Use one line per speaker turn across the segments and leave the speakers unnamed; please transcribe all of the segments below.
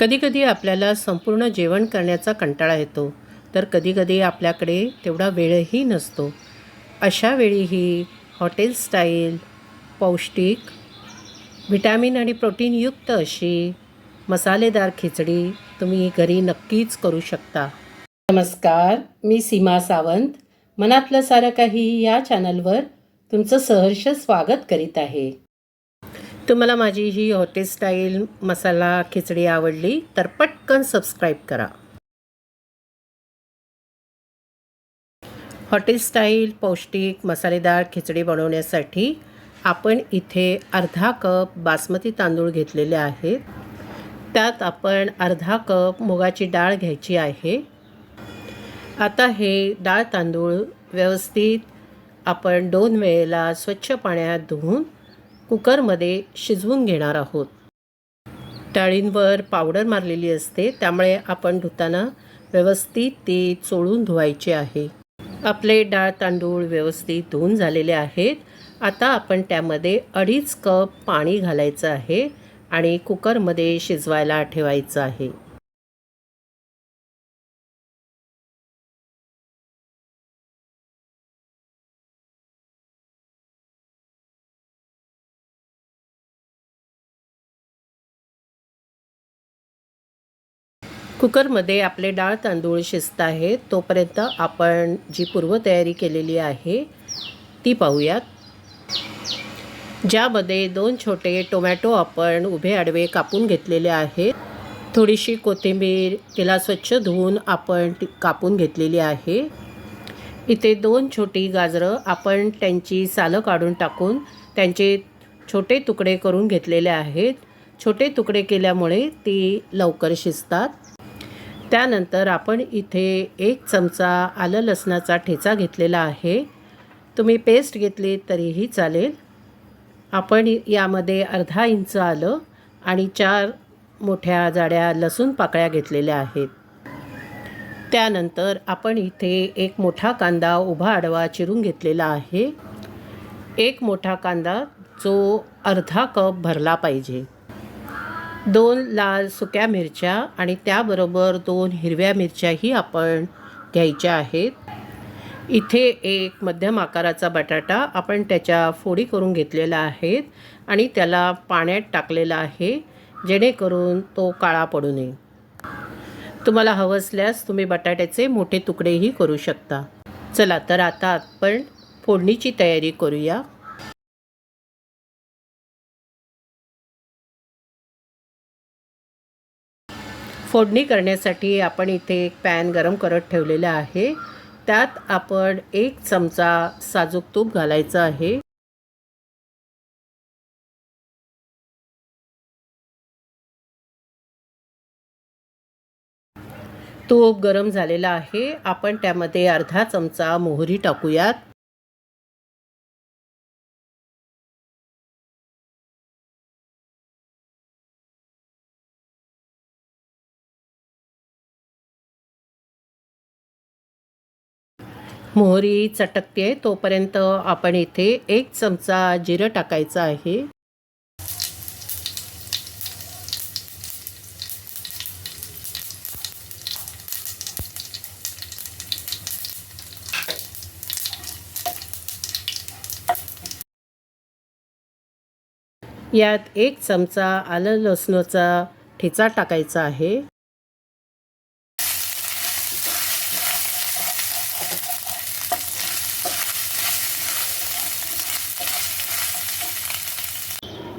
कधीकधी आपल्याला संपूर्ण जेवण करण्याचा कंटाळा येतो तर कधीकधी आपल्याकडे तेवढा वेळही नसतो. अशा ही हॉटेल स्टाईल पौष्टिक व्हिटॅमिन आणि प्रोटीनयुक्त अशी मसालेदार खिचडी तुम्ही घरी नक्कीच करू शकता. नमस्कार मी सीमा सावंत. मनातलं सारं काही या चॅनलवर तुमचं सहर्ष स्वागत करीत आहे. तुम्हाला माझी ही हॉटेल स्टाईल मसाला खिचडी आवडली तर पटकन सबस्क्राईब करा. हॉटेल स्टाईल पौष्टिक मसालेदार खिचडी बनवण्यासाठी आपण इथे अर्धा कप बासमती तांदूळ घेतलेले आहेत. त्यात आपण अर्धा कप मुगाची डाळ घ्यायची आहे. आता हे डाळ तांदूळ व्यवस्थित आपण दोन वेळेला स्वच्छ पाण्यात धुवून कुकरमध्ये शिजवून घेणार आहोत. डाळींवर पावडर मारलेली असते त्यामुळे आपण धुताना व्यवस्थित ती चोळून धुवायची आहे. आपले डाळ तांदूळ व्यवस्थित धुवून झालेले आहेत. आता आपण त्यामध्ये अडीच कप पाणी घालायचं आहे आणि कुकरमध्ये शिजवायला ठेवायचं आहे. कुकरमध्ये आपले डाळ तांदूळ शिजत आहेत तोपर्यंत आपण जी पूर्वतयारी केलेली आहे ती पाहूयात. ज्यामध्ये दोन छोटे टोमॅटो आपण उभे आडवे कापून घेतलेले आहेत. थोडीशी कोथिंबीर तिला स्वच्छ धुवून आपण ती कापून घेतलेली आहे. इथे दोन छोटी गाजरं आपण त्यांची सालं काढून टाकून त्यांचे छोटे तुकडे करून घेतलेले आहेत. छोटे तुकडे केल्यामुळे ती लवकर शिजतात. त्यानंतर आपण इथे एक चमचा आलं लसणाचा ठेचा घेतलेला आहे. तुम्ही पेस्ट घेतली तरीही चालेल. आपण यामध्ये अर्धा इंच आलं आणि चार मोठ्या जाड्या लसूण पाकळ्या घेतलेल्या आहेत. त्यानंतर आपण इथे एक मोठा कांदा उभा आडवा चिरून घेतलेला आहे. एक मोठा कांदा जो अर्धा कप भरला पाहिजे. दोन लाल सुक्या मिरच्या आणि त्याबरोबर दोन हिरव्या मिरच्याही आपण घ्यायच्या आहेत. इथे एक मध्यम आकाराचा बटाटा आपण त्याच्या फोडी करून घेतलेला आहेत आणि त्याला पाण्यात टाकलेला आहे जेणेकरून तो काळा पडू नये. तुम्हाला हवं असल्यास तुम्ही बटाट्याचे मोठे तुकडेही करू शकता. चला तर आता आपण फोडणीची तयारी करूया. फोडणी करण्यासाठी आपण इथे एक पॅन गरम करत ठेवलेला आहे. त्यात आपण एक चमचा साजूक तूप घालायचं आहे. तूप गरम झालेला आहे. आपण त्यामध्ये अर्धा चमचा मोहरी टाकूयात. मोहरी चटकते तोपर्यंत आपण इथे एक चमचा जिरं टाकायचं आहे. यात एक चमचा आलं लसणाचा ठेचा टाकायचा आहे.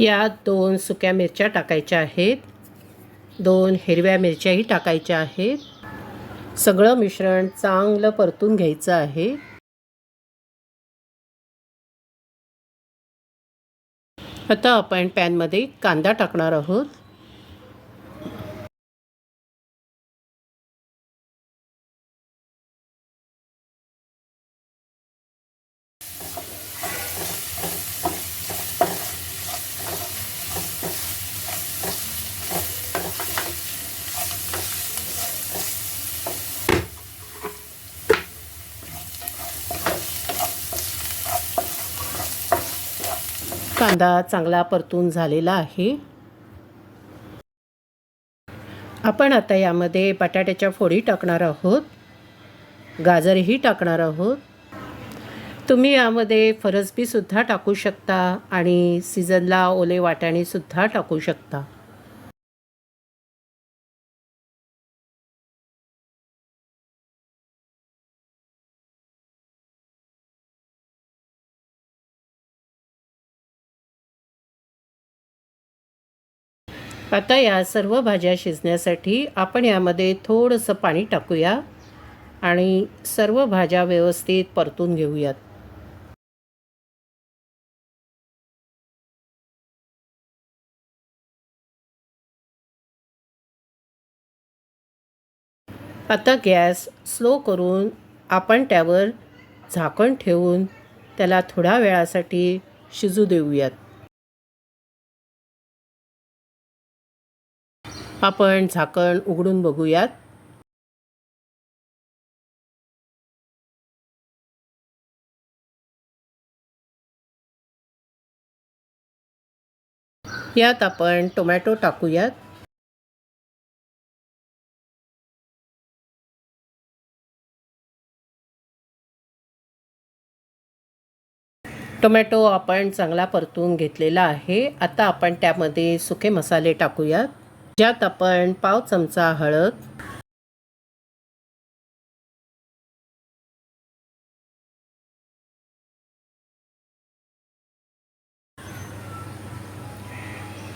यात दोन सुक्या मिरच्या टाकायच्या आहेत. दोन हिरव्या मिरच्याही टाकायच्या आहेत. सगळं मिश्रण चांगलं परतून घ्यायचं आहे. आता आपण पॅनमध्ये कांदा टाकणार आहोत. कांदा चांगला परतून झालेला आहे. आपण आता यामध्ये बटाट्याच्या फोडी टाकणार आहोत. गाजरही टाकणार आहोत. तुम्ही यामध्ये फरसबीसुद्धा टाकू शकता आणि सीझनला ओले वाटाणेसुद्धा टाकू शकता. आता या सर्व भाज्या शिजण्यासाठी आपण यामध्ये थोडंसं पाणी टाकूया आणि सर्व भाज्या व्यवस्थित परतून घेऊयात. आता गॅस स्लो करून आपण त्यावर झाकण ठेवून त्याला थोड्या वेळासाठी शिजू देऊयात. आपण झाकण उघडून बघूयात. यात आपण टोमॅटो टाकूयात. टोमॅटो आपण चांगला परतून घेतलेला आहे. आता आपण त्यामध्ये सुके मसाले टाकूयात. ज्यात आपण पाव चमचा हळद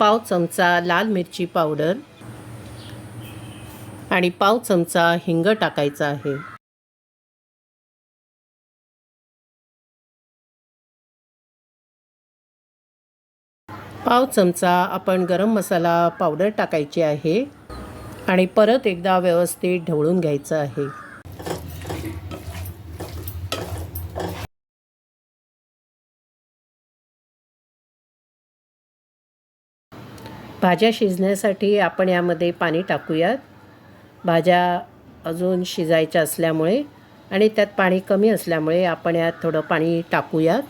पाव चमचा लाल मिरची पावडर आणि पाव चमचा हिंग टाकायचा आहे. पाव चमचा आपण गरम मसाला पावडर टाकायची आहे आणि परत एकदा व्यवस्थित ढवळून घ्यायचं आहे. भाज्या शिजण्यासाठी आपण यामध्ये पाणी टाकूयात. भाज्या अजून शिजायच्या असल्यामुळे आणि त्यात पाणी कमी असल्यामुळे आपण यात थोडं पाणी टाकूयात.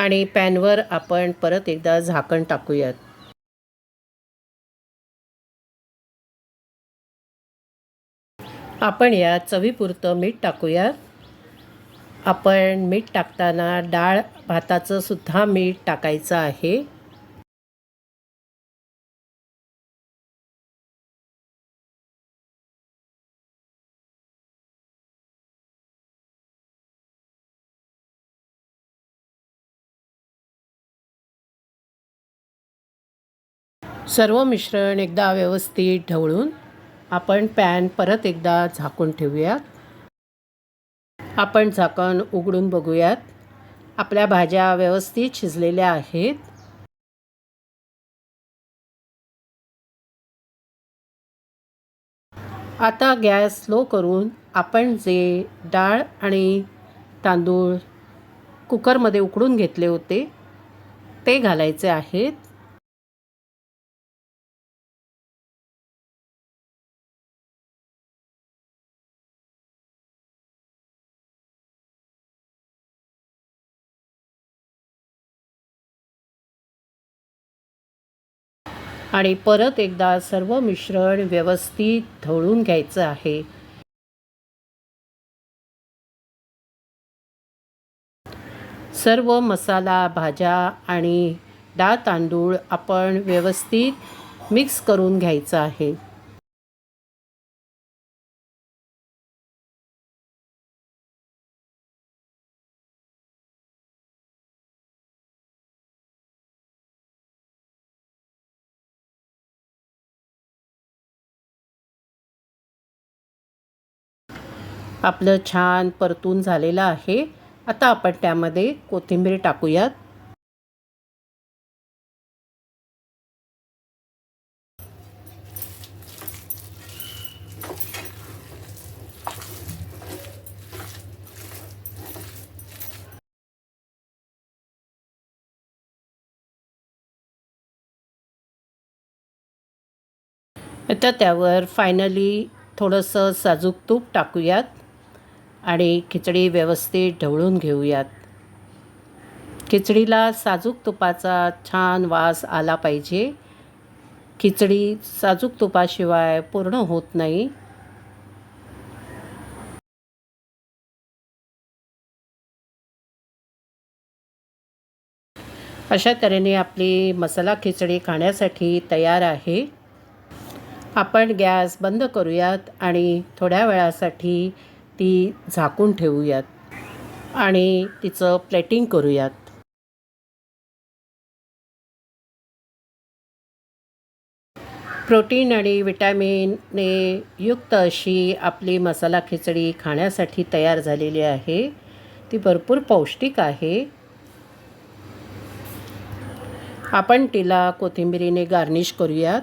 आणि पॅनवर आपण परत एकदा झाकण टाकूयात. आपण या चवीपुरतं मीठ टाकूयात. आपण मीठ टाकताना डाळ भाताचं सुद्धा मीठ टाकायचं आहे. सर्व मिश्रण एकदा व्यवस्थित ढवळून आपण पॅन परत एकदा झाकून ठेवूयात. आपण झाकण उघडून बघूयात. आपल्या भाज्या व्यवस्थित शिजलेल्या आहेत. आता गॅस स्लो करून आपण जे डाळ आणि तांदूळ कुकरमध्ये उकडून घेतले होते ते घालायचे आहेत. आणि परत एकदा सर्व मिश्रण व्यवस्थित ढवळून घ्यायचं आहे. सर्व मसाला भाज्या आणि डाळ तांदूळ आपण व्यवस्थित मिक्स करून घ्यायचं आहे. आपलं छान परतून झालेलं आहे. आता आपण त्यामध्ये कोथिंबीर टाकूयात. आता त्यावर फायनली थोडंसं साजूक तूप टाकूयात. आणि खिचडी व्यवस्थित ढवळून घेऊयात. खिचडीला साजूक तुपाचा छान वास आला पाहिजे. खिचडी साजूक तुपाशिवाय पूर्ण होत नाही. अशा तऱ्हेने आपली मसाला खिचडी खाण्यासाठी तयार आहे. आपण गॅस बंद करूयात आणि थोड्या वेळासाठी ती झाकून ठेवूयात आणि तिचं प्लेटिंग करूयात. प्रोटीन आणि विटॅमिनने युक्त अशी आपली मसाला खिचडी खाण्यासाठी तयार झालेली आहे. ती भरपूर पौष्टिक आहे. आपण तिला कोथिंबिरीने गार्निश करूयात.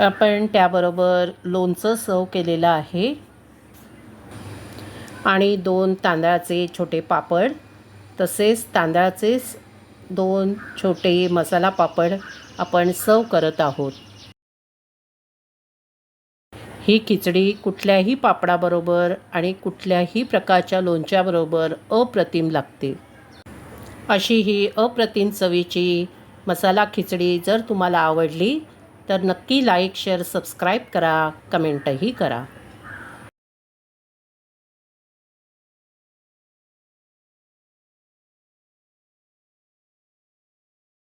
आपण त्याबरोबर लोणचं सर्व केलेलं आहे. आणि दोन तांदळाचे छोटे पापड तसेच तांदळाचेच दोन छोटे मसाला पापड आपण सर्व करत आहोत. ही खिचडी कुठल्याही पापडाबरोबर आणि कुठल्याही प्रकारच्या लोणच्याबरोबर अप्रतिम लागते. अशी ही अप्रतिम चवीची मसाला खिचडी जर तुम्हाला आवडली तर नक्की लाईक शेअर सबस्क्राईब करा कमेंटही करा.